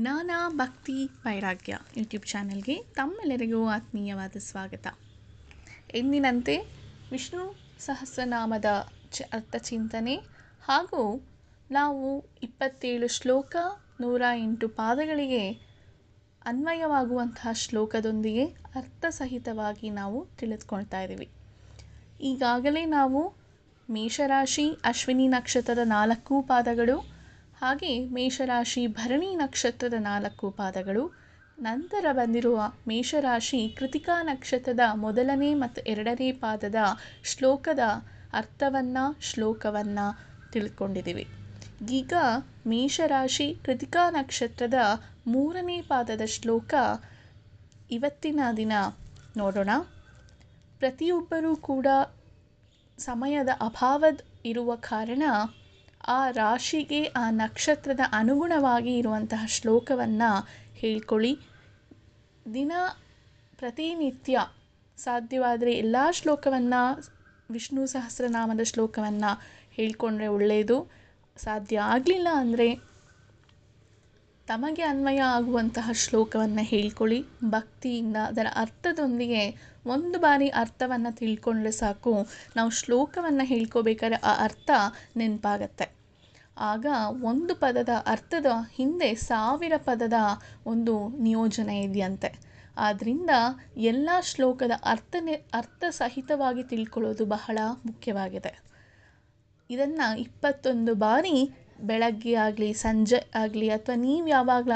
ಜ್ಞಾನ ಭಕ್ತಿ ವೈರಾಗ್ಯ ಯೂಟ್ಯೂಬ್ ಚಾನೆಲ್ಗೆ ತಮ್ಮೆಲ್ಲರಿಗೂ ಆತ್ಮೀಯವಾದ ಸ್ವಾಗತ. ಎಂದಿನಂತೆ ವಿಷ್ಣು ಸಹಸ್ರನಾಮದ ಚ ಅರ್ಥ ಚಿಂತನೆ ಹಾಗೂ ನಾವು ಇಪ್ಪತ್ತೇಳು ಶ್ಲೋಕ ನೂರ ಎಂಟು ಪಾದಗಳಿಗೆ ಅನ್ವಯವಾಗುವಂತಹ ಶ್ಲೋಕದೊಂದಿಗೆ ಅರ್ಥಸಹಿತವಾಗಿ ನಾವು ತಿಳಿದುಕೊಳ್ತಾ ಇದ್ದೀವಿ. ಈಗಾಗಲೇ ನಾವು ಮೇಷರಾಶಿ, ಅಶ್ವಿನಿ ನಕ್ಷತ್ರದ ನಾಲ್ಕು ಪಾದಗಳು ಹಾಗೆ ಮೇಷರಾಶಿ ಭರಣಿ ನಕ್ಷತ್ರದ ನಾಲ್ಕು ಪಾದಗಳು. ನಂತರ ಬಂದಿರುವ ಮೇಷರಾಶಿ ಕೃತಿಕಾ ನಕ್ಷತ್ರದ ಮೊದಲನೇ ಮತ್ತು ಎರಡನೇ ಪಾದದ ಶ್ಲೋಕದ ಅರ್ಥವನ್ನು, ಶ್ಲೋಕವನ್ನು ತಿಳ್ಕೊಂಡಿದ್ದೀವಿ. ಈಗ ಮೇಷರಾಶಿ ಕೃತಿಕಾ ನಕ್ಷತ್ರದ ಮೂರನೇ ಪಾದದ ಶ್ಲೋಕ ಇವತ್ತಿನ ದಿನ ನೋಡೋಣ. ಪ್ರತಿಯೊಬ್ಬರೂ ಕೂಡ ಸಮಯದ ಅಭಾವದ ಇರುವ ಕಾರಣ ಆ ರಾಶಿಗೆ ಆ ನಕ್ಷತ್ರದ ಅನುಗುಣವಾಗಿ ಇರುವಂತಹ ಶ್ಲೋಕವನ್ನು ಹೇಳ್ಕೊಳ್ಳಿ. ದಿನ ಪ್ರತಿನಿತ್ಯ ಸಾಧ್ಯವಾದರೆ ಎಲ್ಲ ಶ್ಲೋಕವನ್ನು, ವಿಷ್ಣು ಸಹಸ್ರನಾಮದ ಶ್ಲೋಕವನ್ನು ಹೇಳ್ಕೊಂಡ್ರೆ ಒಳ್ಳೆಯದು ಸಾಧ್ಯ ಆಗಲಿಲ್ಲ ಅಂದರೆ ತಮಗೆ ಅನ್ವಯ ಆಗುವಂತಹ ಶ್ಲೋಕವನ್ನು ಹೇಳ್ಕೊಳ್ಳಿ. ಭಕ್ತಿಯಿಂದ ಅದರ ಅರ್ಥದೊಂದಿಗೆ ಒಂದು ಬಾರಿ ಅರ್ಥವನ್ನು ತಿಳ್ಕೊಂಡ್ರೆ ಸಾಕು. ನಾವು ಶ್ಲೋಕವನ್ನು ಹೇಳ್ಕೋಬೇಕಾದ್ರೆ ಆ ಅರ್ಥ ನೆನಪಾಗತ್ತೆ. ಆಗ ಒಂದು ಪದದ ಅರ್ಥದ ಹಿಂದೆ ಸಾವಿರ ಪದದ ಒಂದು ನಿಯೋಜನೆ ಇದೆಯಂತೆ. ಆದ್ದರಿಂದ ಎಲ್ಲ ಶ್ಲೋಕದ ಅರ್ಥನೆ, ಅರ್ಥ ಸಹಿತವಾಗಿ ತಿಳ್ಕೊಳ್ಳೋದು ಬಹಳ ಮುಖ್ಯವಾಗಿದೆ. ಇದನ್ನು ಇಪ್ಪತ್ತೊಂದು ಬಾರಿ ಬೆಳಗ್ಗೆ ಆಗಲಿ, ಸಂಜೆ ಆಗಲಿ ಅಥವಾ ನೀವು ಯಾವಾಗಲ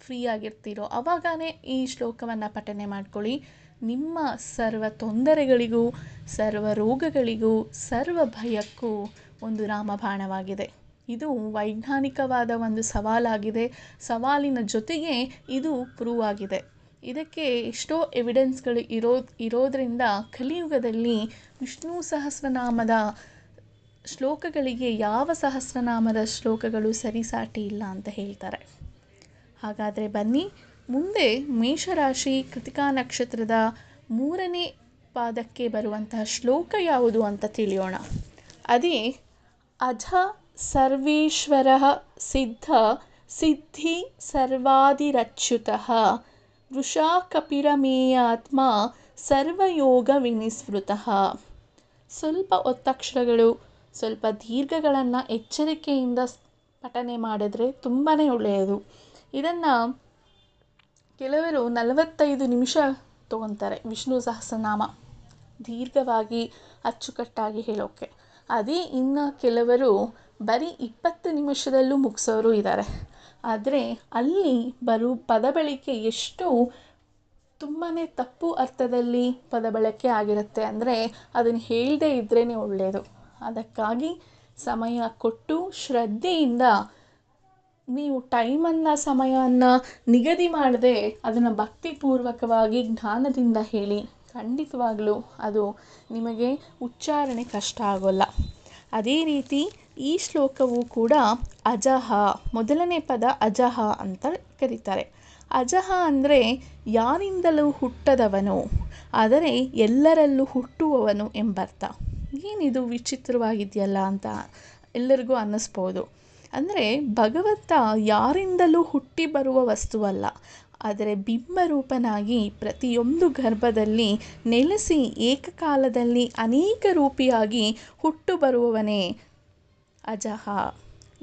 ಫ್ರೀ ಆಗಿರ್ತೀರೋ ಆವಾಗನೇ ಈ ಶ್ಲೋಕವನ್ನು ಪಠನೆ ಮಾಡ್ಕೊಳ್ಳಿ. ನಿಮ್ಮ ಸರ್ವ ತೊಂದರೆಗಳಿಗೂ, ಸರ್ವ ರೋಗಗಳಿಗೂ, ಸರ್ವ ಭಯಕ್ಕೂ ಒಂದು ರಾಮಬಾಣವಾಗಿದೆ. ಇದು ವೈಜ್ಞಾನಿಕವಾದ ಒಂದು ಸವಾಲಾಗಿದೆ. ಸವಾಲಿನ ಜೊತೆಗೆ ಇದು ಪ್ರೂವ್ ಆಗಿದೆ. ಇದಕ್ಕೆ ಎಷ್ಟೋ ಎವಿಡೆನ್ಸ್ಗಳು ಇರೋ ಇರೋದರಿಂದ ಕಲಿಯುಗದಲ್ಲಿ ವಿಷ್ಣು ಸಹಸ್ರನಾಮದ ಶ್ಲೋಕಗಳಿಗೆ ಯಾವ ಸಹಸ್ರನಾಮದ ಶ್ಲೋಕಗಳು ಸರಿಸಾಟಿ ಇಲ್ಲ ಅಂತ ಹೇಳ್ತಾರೆ. ಹಾಗಾದರೆ ಬನ್ನಿ, ಮುಂದೆ ಮೇಷರಾಶಿ ಕೃತಿಕಾ ನಕ್ಷತ್ರದ ಮೂರನೇ ಪಾದಕ್ಕೆ ಬರುವಂತಹ ಶ್ಲೋಕ ಯಾವುದು ಅಂತ ತಿಳಿಯೋಣ. ಅದೇ, ಅಜ ಸರ್ವೇಶ್ವರ ಸಿದ್ಧ ಸಿದ್ಧಿ ಸರ್ವಾದಿರಚ್ಯುತ ವೃಷಾ ಕಪಿರಮೇಯಾತ್ಮ ಸರ್ವಯೋಗ ವಿನಿಸ್ಮೃತ ಸ್ವಲ್ಪ ಒತ್ತಕ್ಷರಗಳು ಸ್ವಲ್ಪ ದೀರ್ಘಗಳನ್ನು ಎಚ್ಚರಿಕೆಯಿಂದ ಪಠನೆ ಮಾಡಿದರೆ ತುಂಬಾ ಒಳ್ಳೆಯದು. ಇದನ್ನು ಕೆಲವರು ನಲವತ್ತೈದು ನಿಮಿಷ ತೊಗೊತಾರೆ ವಿಷ್ಣು ಸಹಸ್ರನಾಮ. ದೀರ್ಘವಾಗಿ, ಅಚ್ಚುಕಟ್ಟಾಗಿ ಹೇಳೋಕ್ಕೆ ಅದೇ ಇನ್ನು ಕೆಲವರು ಬರೀ ಇಪ್ಪತ್ತು ನಿಮಿಷದಲ್ಲೂ ಮುಗಿಸೋರು ಇದ್ದಾರೆ ಆದರೆ ಅಲ್ಲಿ ಬರು ಪದ ಬಳಕೆ ಎಷ್ಟು ತುಂಬಾ ತಪ್ಪು ಅರ್ಥದಲ್ಲಿ ಪದ ಬಳಕೆ ಆಗಿರುತ್ತೆ. ಅಂದರೆ ಅದನ್ನು ಹೇಳದೇ ಇದ್ರೇ ಒಳ್ಳೆಯದು ಅದಕ್ಕಾಗಿ ಸಮಯ ಕೊಟ್ಟು ಶ್ರದ್ಧೆಯಿಂದ ನೀವು ಟೈಮನ್ನು ಸಮಯವನ್ನು ನಿಗದಿ ಮಾಡದೆ ಅದನ್ನು ಭಕ್ತಿಪೂರ್ವಕವಾಗಿ ಜ್ಞಾನದಿಂದ ಹೇಳಿ, ಖಂಡಿತವಾಗಲೂ ಅದು ನಿಮಗೆ ಉಚ್ಚಾರಣೆ ಕಷ್ಟ ಆಗೋಲ್ಲ. ಅದೇ ರೀತಿ ಈ ಶ್ಲೋಕವು ಕೂಡ ಅಜಹ, ಮೊದಲನೇ ಪದ ಅಜಹ ಅಂತ ಕರೀತಾರೆ. ಅಜಹ ಅಂದರೆ ಯಾರಿಂದಲೂ ಹುಟ್ಟದವನು, ಆದರೆ ಎಲ್ಲರಲ್ಲೂ ಹುಟ್ಟುವವನು ಎಂಬರ್ಥ. ಏನಿದು ವಿಚಿತ್ರವಾಗಿದೆಯಲ್ಲ ಅಂತ ಎಲ್ಲರಿಗೂ ಅನ್ನಿಸ್ಬೋದು. ಅಂದರೆ ಭಗವಂತ ಯಾರಿಂದಲೂ ಹುಟ್ಟಿ ಬರುವ ವಸ್ತುವಲ್ಲ. ಆದರೆ ಬಿಂಬರೂಪನಾಗಿ ಪ್ರತಿಯೊಂದು ಗರ್ಭದಲ್ಲಿ ನೆಲೆಸಿ ಏಕಕಾಲದಲ್ಲಿ ಅನೇಕ ರೂಪಿಯಾಗಿ ಹುಟ್ಟು ಬರುವವನೇ ಅಜಹ.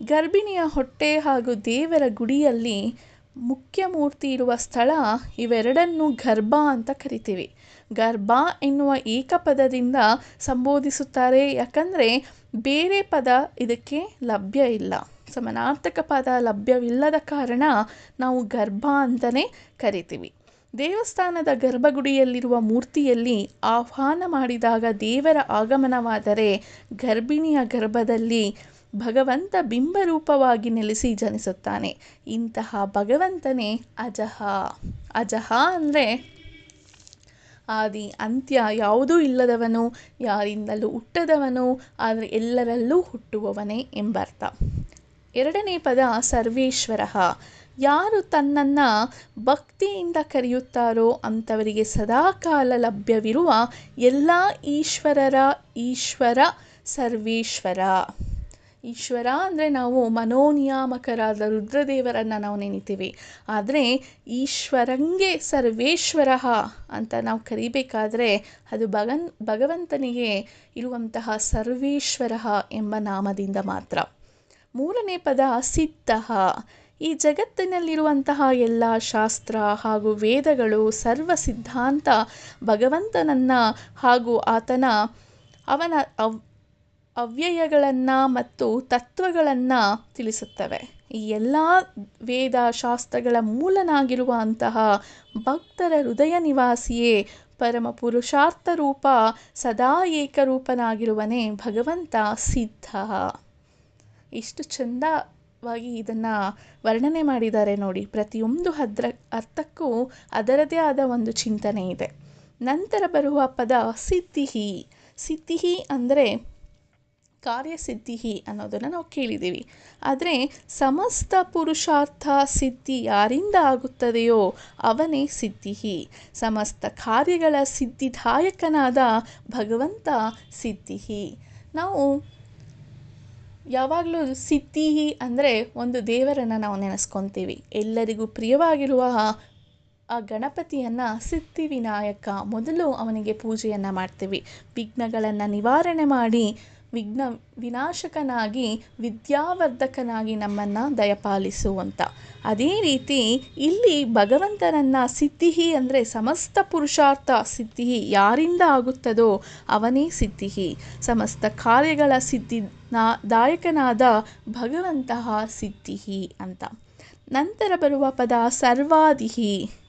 ಗರ್ಭಿಣಿಯ ಹೊಟ್ಟೆ ಹಾಗೂ ದೇವರ ಗುಡಿಯಲ್ಲಿ ಮುಖ್ಯ ಮೂರ್ತಿ ಇರುವ ಸ್ಥಳ ಇವೆರಡನ್ನೂ ಗರ್ಭ ಅಂತ ಕರಿತೀವಿ. ಗರ್ಭ ಎನ್ನುವ ಏಕಪದದಿಂದ ಸಂಬೋಧಿಸುತ್ತಾರೆ. ಯಾಕಂದರೆ ಬೇರೆ ಪದ ಇದಕ್ಕೆ ಲಭ್ಯ ಇಲ್ಲ. ಸಮನಾರ್ಥಕ ಪದ ಲಭ್ಯವಿಲ್ಲದ ಕಾರಣ ನಾವು ಗರ್ಭ ಅಂತಲೇ ಕರಿತೀವಿ. ದೇವಸ್ಥಾನದ ಗರ್ಭಗುಡಿಯಲ್ಲಿರುವ ಮೂರ್ತಿಯಲ್ಲಿ ಆಹ್ವಾನ ಮಾಡಿದಾಗ ದೇವರ ಆಗಮನವಾದರೆ ಗರ್ಭಿಣಿಯ ಗರ್ಭದಲ್ಲಿ ಭಗವಂತ ಬಿಂಬರೂಪವಾಗಿ ನೆಲೆಸಿ ಜನಿಸುತ್ತಾನೆ. ಇಂತಹ ಭಗವಂತನೇ ಅಜಹ. ಅಜಹ ಅಂದರೆ ಆದಿ ಅಂತ್ಯ ಯಾವುದೂ ಇಲ್ಲದವನು, ಯಾರಿಂದಲೂ ಹುಟ್ಟದವನು, ಆದರೆ ಎಲ್ಲರಲ್ಲೂ ಹುಟ್ಟುವವನೇ ಎಂಬರ್ಥ. ಎರಡನೇ ಪದ ಸರ್ವೇಶ್ವರ. ಯಾರು ತನ್ನನ್ನು ಭಕ್ತಿಯಿಂದ ಕರೆಯುತ್ತಾರೋ ಅಂಥವರಿಗೆ ಸದಾಕಾಲ ಲಭ್ಯವಿರುವ ಎಲ್ಲ ಈಶ್ವರರ ಈಶ್ವರ ಸರ್ವೇಶ್ವರ. ಈಶ್ವರ, ಅಂದರೆ ನಾವು ಮನೋನಿಯಾಮಕರಾದ ರುದ್ರದೇವರನ್ನು ನಾವು ನೆನಿತೀವಿ. ಆದರೆ ಈಶ್ವರಂಗೆ ಸರ್ವೇಶ್ವರ ಅಂತ ನಾವು ಕರಿಬೇಕಾದರೆ ಅದು ಭಗನ್, ಭಗವಂತನಿಗೆ ಇರುವಂತಹ ಸರ್ವೇಶ್ವರ ಎಂಬ ನಾಮದಿಂದ ಮಾತ್ರ. ಮೂರನೇ ಪದ ಸಿದ್ಧ. ಈ ಜಗತ್ತಿನಲ್ಲಿರುವಂತಹ ಎಲ್ಲ ಶಾಸ್ತ್ರ ಹಾಗೂ ವೇದಗಳು ಸರ್ವ ಸಿದ್ಧಾಂತ ಭಗವಂತನನ್ನು ಹಾಗೂ ಆತನ ಅವನ ಅವ್ ಅವ್ಯಯಗಳನ್ನು ಮತ್ತು ತತ್ವಗಳನ್ನು ತಿಳಿಸುತ್ತವೆ. ಈ ಎಲ್ಲ ವೇದ ಶಾಸ್ತ್ರಗಳ ಮೂಲನಾಗಿರುವಂತಹ ಭಕ್ತರ ಹೃದಯ ನಿವಾಸಿಯೇ ಪರಮ ಪುರುಷಾರ್ಥ ರೂಪ ಸದಾ ಏಕರೂಪನಾಗಿರುವನೇ ಭಗವಂತ ಸಿದ್ಧ. ಇಷ್ಟು ಚಂದವಾಗಿ ಇದನ್ನು ವರ್ಣನೆ ಮಾಡಿದ್ದಾರೆ ನೋಡಿ. ಪ್ರತಿಯೊಂದು ಅದ್ರ ಅರ್ಥಕ್ಕೂ ಅದರದೇ ಆದ ಒಂದು ಚಿಂತನೆ ಇದೆ. ನಂತರ ಬರುವ ಪದ ಸಿದ್ಧಿಹಿ. ಸಿದ್ಧಿಹಿ ಅಂದರೆ ಕಾರ್ಯಸಿದ್ಧಿ ಅನ್ನೋದನ್ನು ನಾವು ಕೇಳಿದ್ದೀವಿ. ಆದರೆ ಸಮಸ್ತ ಪುರುಷಾರ್ಥ ಸಿದ್ಧಿ ಯಾರಿಂದ ಆಗುತ್ತದೆಯೋ ಅವನೇ ಸಿದ್ಧಿಹಿ ಸಮಸ್ತ ಕಾರ್ಯಗಳ ಸಿದ್ಧಿದಾಯಕನಾದ ಭಗವಂತ ಸಿದ್ಧಿಹಿ ನಾವು ಯಾವಾಗಲೂ ಸಿದ್ಧಿಹಿ ಅಂದರೆ ಒಂದು ದೇವರನ್ನು ನಾವು ನೆನೆಸ್ಕೊತೀವಿ. ಎಲ್ಲರಿಗೂ ಪ್ರಿಯವಾಗಿರುವ ಆ ಗಣಪತಿಯನ್ನು ಸಿದ್ಧಿ ವಿನಾಯಕ ಮೊದಲು ಅವನಿಗೆ ಪೂಜೆಯನ್ನು ಮಾಡ್ತೀವಿ. ವಿಘ್ನಗಳನ್ನು ನಿವಾರಣೆ ಮಾಡಿ ವಿಘ್ನ ವಿನಾಶಕನಾಗಿ, ವಿದ್ಯಾವರ್ಧಕನಾಗಿ ನಮ್ಮನ್ನು ದಯಪಾಲಿಸುವಂತ. ಅದೇ ರೀತಿ ಇಲ್ಲಿ ಭಗವಂತನನ್ನು ಸಿದ್ಧಿಹಿ ಅಂದರೆ ಸಮಸ್ತ ಪುರುಷಾರ್ಥ ಸಿದ್ಧಿಹಿ ಯಾರಿಂದ ಆಗುತ್ತದೋ ಅವನೇ ಸಿದ್ಧಿಹಿ. ಸಮಸ್ತ ಕಾರ್ಯಗಳ ಸಿದ್ಧಿ ದಾಯಕನಾದ ಭಗವಂತಹ ಸಿದ್ಧಿಹಿ ಅಂತ. ನಂತರ ಬರುವ ಪದ ಸರ್ವಾದಿಹಿ.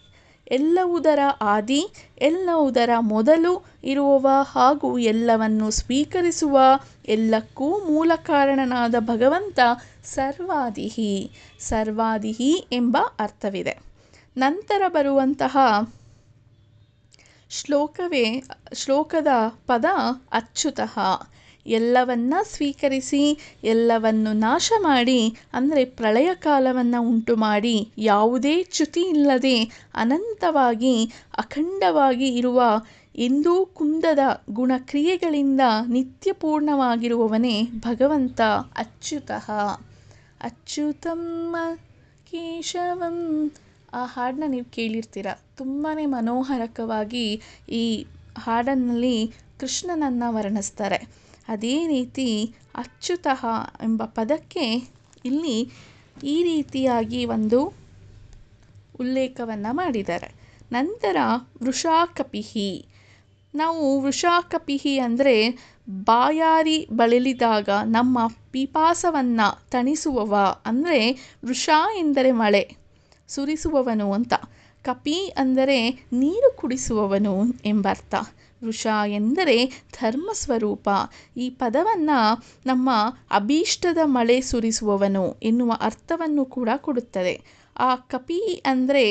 ಎಲ್ಲವುದರ ಆದಿ, ಎಲ್ಲವುದರ ಮೊದಲು ಇರುವವ ಹಾಗೂ ಎಲ್ಲವನ್ನು ಸ್ವೀಕರಿಸುವ ಎಲ್ಲಕ್ಕೂ ಮೂಲ ಕಾರಣನಾದ ಭಗವಂತ ಸರ್ವಾದಿಹಿ ಸರ್ವಾದಿಹಿ ಎಂಬ ಅರ್ಥವಿದೆ. ನಂತರ ಬರುವಂತಹ ಶ್ಲೋಕವೇ, ಶ್ಲೋಕದ ಪದ ಅಚ್ಯುತಃ. ಎಲ್ಲವನ್ನ ಸ್ವೀಕರಿಸಿ, ಎಲ್ಲವನ್ನು ನಾಶ ಮಾಡಿ, ಅಂದರೆ ಪ್ರಳಯ ಕಾಲವನ್ನು ಉಂಟು ಮಾಡಿ, ಯಾವುದೇ ಚ್ಯುತಿ ಇಲ್ಲದೆ ಅನಂತವಾಗಿ, ಅಖಂಡವಾಗಿ ಇರುವ ಎಂದೂ ಕುಂದದ ಗುಣಕ್ರಿಯೆಗಳಿಂದ ನಿತ್ಯಪೂರ್ಣವಾಗಿರುವವನೇ ಭಗವಂತ ಅಚ್ಯುತಃ. ಅಚ್ಯುತಮ್ಮ ಕೇಶವಂ. ಆ ಹಾಡನ್ನ ನೀವು ಕೇಳಿರ್ತೀರ. ತುಂಬಾ ಮನೋಹರಕವಾಗಿ ಈ ಹಾಡನ್ನಲ್ಲಿ ಕೃಷ್ಣನನ್ನು ವರ್ಣಿಸ್ತಾರೆ. ಅದೇ ರೀತಿ ಅಚ್ಚುತಃ ಎಂಬ ಪದಕ್ಕೆ ಇಲ್ಲಿ ಈ ರೀತಿಯಾಗಿ ಒಂದು ಉಲ್ಲೇಖವನ್ನು ಮಾಡಿದ್ದಾರೆ. ನಂತರ ವೃಷಾಕಪಿಹಿ. ನಾವು ವೃಷಾಕಪಿಹಿ ಅಂದರೆ ಬಾಯಾರಿ ಬಳಲಿದಾಗ ನಮ್ಮ ಪಿಪಾಸವನ್ನು ತಣಿಸುವವ ಅಂದರೆ ವೃಷ ಎಂದರೆ ಮಳೆ, ಸುರಿಸುವವನು ಅಂತ. ಕಪಿ ಅಂದರೆ ನೀರು ಕುಡಿಸುವವನು ಎಂಬರ್ಥ. ವೃಷ ಎಂದರೆ ಧರ್ಮ ಸ್ವರೂಪ ಈ ಪದವನ್ನು ನಮ್ಮ ಅಭೀಷ್ಟದ ಮಳೆ ಸುರಿಸುವವನು ಎನ್ನುವ ಅರ್ಥವನ್ನು ಕೂಡ ಕೊಡುತ್ತದೆ. ಆ ಕಪಿ ಅಂದರೆ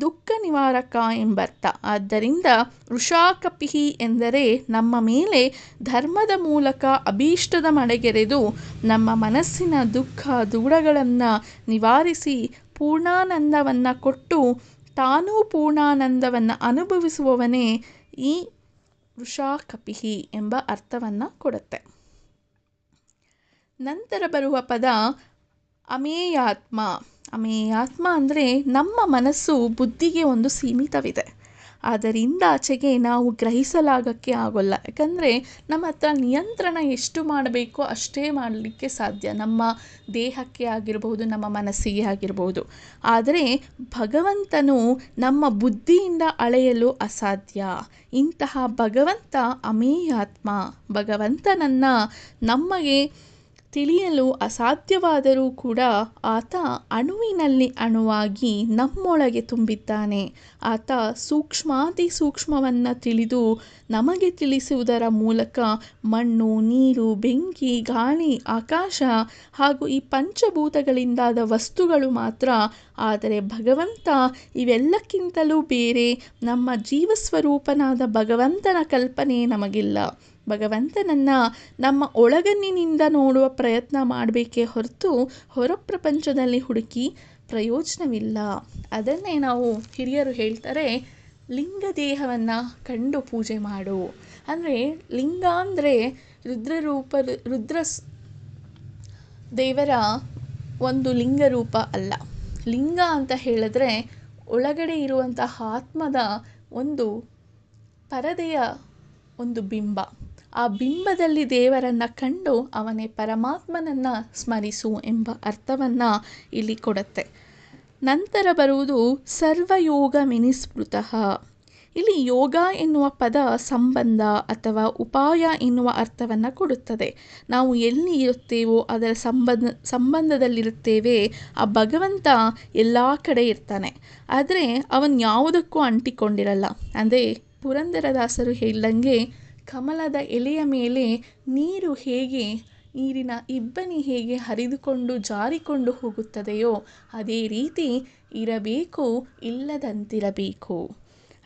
ದುಃಖ ನಿವಾರಕ ಎಂಬರ್ಥ. ಆದ್ದರಿಂದ ವೃಷಾಕಪಿಹಿ ಎಂದರೆ ನಮ್ಮ ಮೇಲೆ ಧರ್ಮದ ಮೂಲಕ ಅಭೀಷ್ಟದ ಮಳೆಗೆರೆದು ನಮ್ಮ ಮನಸ್ಸಿನ ದುಃಖ ದೂಡಗಳನ್ನು ನಿವಾರಿಸಿ ಪೂರ್ಣಾನಂದವನ್ನು ಕೊಟ್ಟು ತಾನೂ ಪೂರ್ಣಾನಂದವನ್ನು ಅನುಭವಿಸುವವನೇ ಈ ವೃಷಾಕಪಿಹಿ ಎಂಬ ಅರ್ಥವನ್ನು ಕೊಡುತ್ತೆ. ನಂತರ ಬರುವ ಪದ ಅಮೇಯಾತ್ಮ. ಅಮೇಯಾತ್ಮ ಅಂದರೆ ನಮ್ಮ ಮನಸ್ಸು, ಬುದ್ಧಿಗೆ ಒಂದು ಸೀಮಿತವಿದೆ. ಅದರಿಂದಾಚೆಗೆ ನಾವು ಗ್ರಹಿಸಲಾಗಕ್ಕೆ ಆಗೋಲ್ಲ. ಯಾಕಂದರೆ ನಮ್ಮ ಹತ್ರ ನಿಯಂತ್ರಣ ಎಷ್ಟು ಮಾಡಬೇಕೋ ಅಷ್ಟೇ ಮಾಡಲಿಕ್ಕೆ ಸಾಧ್ಯ. ನಮ್ಮ ದೇಹಕ್ಕೆ ಆಗಿರಬಹುದು ನಮ್ಮ ಮನಸ್ಸಿಗೆ ಆಗಿರಬಹುದು ಆದರೆ ಭಗವಂತನು ನಮ್ಮ ಬುದ್ಧಿಯಿಂದ ಅಳೆಯಲು ಅಸಾಧ್ಯ. ಇಂತಹ ಭಗವಂತ ಅಮೇಯಾತ್ಮ. ಭಗವಂತನನ್ನು ನಮಗೆ ತಿಳಿಯಲು ಅಸಾಧ್ಯವಾದರೂ ಕೂಡ ಆತ ಅಣುವಿನಲ್ಲಿ ಅಣುವಾಗಿ ನಮ್ಮೊಳಗೆ ತುಂಬಿದ್ದಾನೆ. ಆತ ಸೂಕ್ಷ್ಮಾತಿ ಸೂಕ್ಷ್ಮವನ್ನು ತಿಳಿದು ನಮಗೆ ತಿಳಿಸುವುದರ ಮೂಲಕ ಮಣ್ಣು, ನೀರು, ಬೆಂಕಿ, ಗಾಳಿ, ಆಕಾಶ ಹಾಗೂ ಈ ಪಂಚಭೂತಗಳಿಂದಾದ ವಸ್ತುಗಳು ಮಾತ್ರ. ಆದರೆ ಭಗವಂತ ಇವೆಲ್ಲಕ್ಕಿಂತಲೂ ಬೇರೆ ನಮ್ಮ ಜೀವಸ್ವರೂಪನಾದ ಭಗವಂತನ ಕಲ್ಪನೆ ನಮಗಿಲ್ಲ. ಭಗವಂತನನ್ನು ನಮ್ಮ ಒಳಗಣ್ಣಿನಿಂದ ನೋಡುವ ಪ್ರಯತ್ನ ಮಾಡಬೇಕೇ ಹೊರತು ಹೊರ ಪ್ರಪಂಚದಲ್ಲಿ ಹುಡುಕಿ ಪ್ರಯೋಜನವಿಲ್ಲ. ಅದನ್ನೇ ನಾವು ಹಿರಿಯರು ಹೇಳ್ತಾರೆ ಲಿಂಗ ದೇಹವನ್ನು ಕಂಡು ಪೂಜೆ ಮಾಡು. ಅಂದರೆ ಲಿಂಗ ಅಂದರೆ ರುದ್ರರೂಪ, ರುದ್ರ ದೇವರ ಒಂದು ಲಿಂಗ ರೂಪ ಅಲ್ಲ. ಲಿಂಗ ಅಂತ ಹೇಳಿದ್ರೆ ಒಳಗಡೆ ಇರುವಂತಹ ಆತ್ಮದ ಒಂದು ಪರದೆಯ ಒಂದು ಬಿಂಬ. ಆ ಬಿಂಬದಲ್ಲಿ ದೇವರನ್ನು ಕಂಡು ಅವನೇ ಪರಮಾತ್ಮನನ್ನು ಸ್ಮರಿಸು ಎಂಬ ಅರ್ಥವನ್ನು ಇಲ್ಲಿ ಕೊಡುತ್ತೆ. ನಂತರ ಬರುವುದು ಸರ್ವಯೋಗ ಮಿನಿಸ್ಮೃತಃ. ಇಲ್ಲಿ ಯೋಗ ಎನ್ನುವ ಪದ ಸಂಬಂಧ ಅಥವಾ ಉಪಾಯ ಎನ್ನುವ ಅರ್ಥವನ್ನು ಕೊಡುತ್ತದೆ. ನಾವು ಎಲ್ಲಿ ಇರುತ್ತೇವೋ ಅದರ ಸಂಬಂಧ, ಸಂಬಂಧದಲ್ಲಿರುತ್ತೇವೆ, ಆ ಭಗವಂತ ಎಲ್ಲ ಕಡೆ ಇರ್ತಾನೆ. ಆದರೆ ಅವನು ಯಾವುದಕ್ಕೂ ಅಂಟಿಕೊಂಡಿರಲ್ಲ. ಅಂದರೆ ಪುರಂದರದಾಸರು ಹೇಳ್ದಂಗೆ ಕಮಲದ ಎಲೆಯ ಮೇಲೆ ನೀರು ಹೇಗೆ, ನೀರಿನ ಇಬ್ಬನಿ ಹೇಗೆ ಹರಿದುಕೊಂಡು ಜಾರಿಕೊಂಡು ಹೋಗುತ್ತದೆಯೋ, ಅದೇ ರೀತಿ ಇರಬೇಕು, ಇಲ್ಲದಂತಿರಬೇಕು.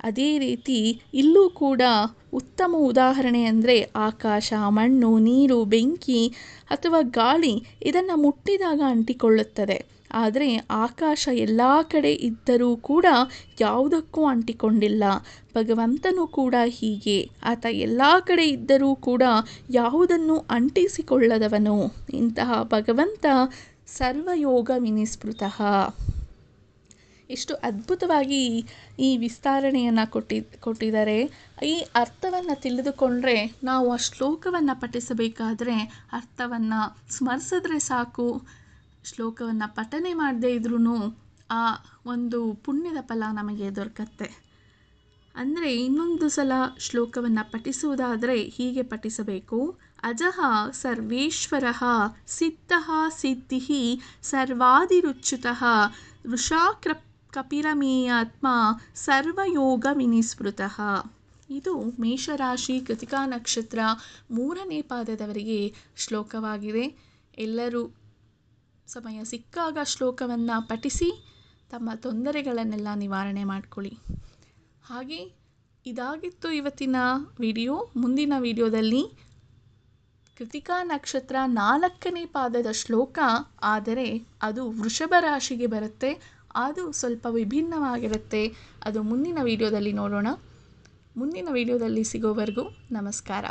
ಅದೇ ರೀತಿ ಇಲ್ಲೂ ಕೂಡ ಉತ್ತಮ ಉದಾಹರಣೆ ಅಂದರೆ ಆಕಾಶ, ಮಣ್ಣು, ನೀರು, ಬೆಂಕಿ ಅಥವಾ ಗಾಳಿ ಇದನ್ನು ಮುಟ್ಟಿದಾಗ ಅಂಟಿಕೊಳ್ಳುತ್ತದೆ. ಆದರೆ ಆಕಾಶ ಎಲ್ಲ ಕಡೆ ಇದ್ದರೂ ಕೂಡ ಯಾವುದಕ್ಕೂ ಅಂಟಿಕೊಂಡಿಲ್ಲ. ಭಗವಂತನು ಕೂಡ ಹೀಗೆ. ಆತ ಎಲ್ಲ ಕಡೆ ಇದ್ದರೂ ಕೂಡ ಯಾವುದನ್ನು ಅಂಟಿಸಿಕೊಳ್ಳದವನು. ಇಂತಹ ಭಗವಂತ ಸರ್ವಯೋಗ ವಿನಿಸ್ಮೃತಃ ಎಷ್ಟು ಅದ್ಭುತವಾಗಿ ಈ ವಿಸ್ತರಣೆಯನ್ನು ಕೊಟ್ಟಿ, ಕೊಟ್ಟಿದ್ದಾರೆ. ಈ ಅರ್ಥವನ್ನು ತಿಳಿದುಕೊಂಡ್ರೆ ನಾವು ಆ ಶ್ಲೋಕವನ್ನು ಪಠಿಸಬೇಕಾದ್ರೆ ಅರ್ಥವನ್ನು ಸ್ಮರಿಸಿದ್ರೆ ಸಾಕು. ಶ್ಲೋಕವನ್ನು ಪಠನೆ ಮಾಡದೇ ಇದ್ರೂ ಆ ಒಂದು ಪುಣ್ಯದ ಫಲ ನಮಗೆ ದೊರಕತ್ತೆ. ಅಂದರೆ ಇನ್ನೊಂದು ಸಲ ಶ್ಲೋಕವನ್ನು ಪಠಿಸುವುದಾದರೆ ಹೀಗೆ ಪಠಿಸಬೇಕು. ಅಜಃ ಸರ್ವೇಶ್ವರ ಸಿದ್ಧ ಸಿದ್ಧಿ ಸರ್ವಾದಿರುಚ್ಯುತಃ ವೃಷಾಕ್ರ ಕಪಿರಮೇಯಾತ್ಮ ಸರ್ವಯೋಗ ವಿನಿಸ್ಮೃತಃ. ಇದು ಮೇಷರಾಶಿ ಕೃತಿಕಾ ನಕ್ಷತ್ರ ಮೂರನೇ ಪಾದದವರಿಗೆ ಶ್ಲೋಕವಾಗಿದೆ. ಎಲ್ಲರೂ ಸಮಯ ಸಿಕ್ಕಾಗ ಶ್ಲೋಕವನ್ನು ಪಠಿಸಿ, ತಮ್ಮ ತೊಂದರೆಗಳನ್ನೆಲ್ಲ ನಿವಾರಣೆ ಮಾಡಿಕೊಳ್ಳಿ. ಹಾಗೆ ಇದಾಗಿತ್ತು ಇವತ್ತಿನ ವಿಡಿಯೋ. ಮುಂದಿನ ವಿಡಿಯೋದಲ್ಲಿ ಕೃತಿಕಾ ನಕ್ಷತ್ರ ನಾಲ್ಕನೇ ಪಾದದ ಶ್ಲೋಕ, ಆದರೆ ಅದು ವೃಷಭ ರಾಶಿಗೆ ಬರುತ್ತೆ. ಅದು ಸ್ವಲ್ಪ ವಿಭಿನ್ನವಾಗಿರುತ್ತೆ. ಅದು ಮುಂದಿನ ವಿಡಿಯೋದಲ್ಲಿ ನೋಡೋಣ. ಮುಂದಿನ ವಿಡಿಯೋದಲ್ಲಿ ಸಿಗೋವರೆಗೂ ನಮಸ್ಕಾರ.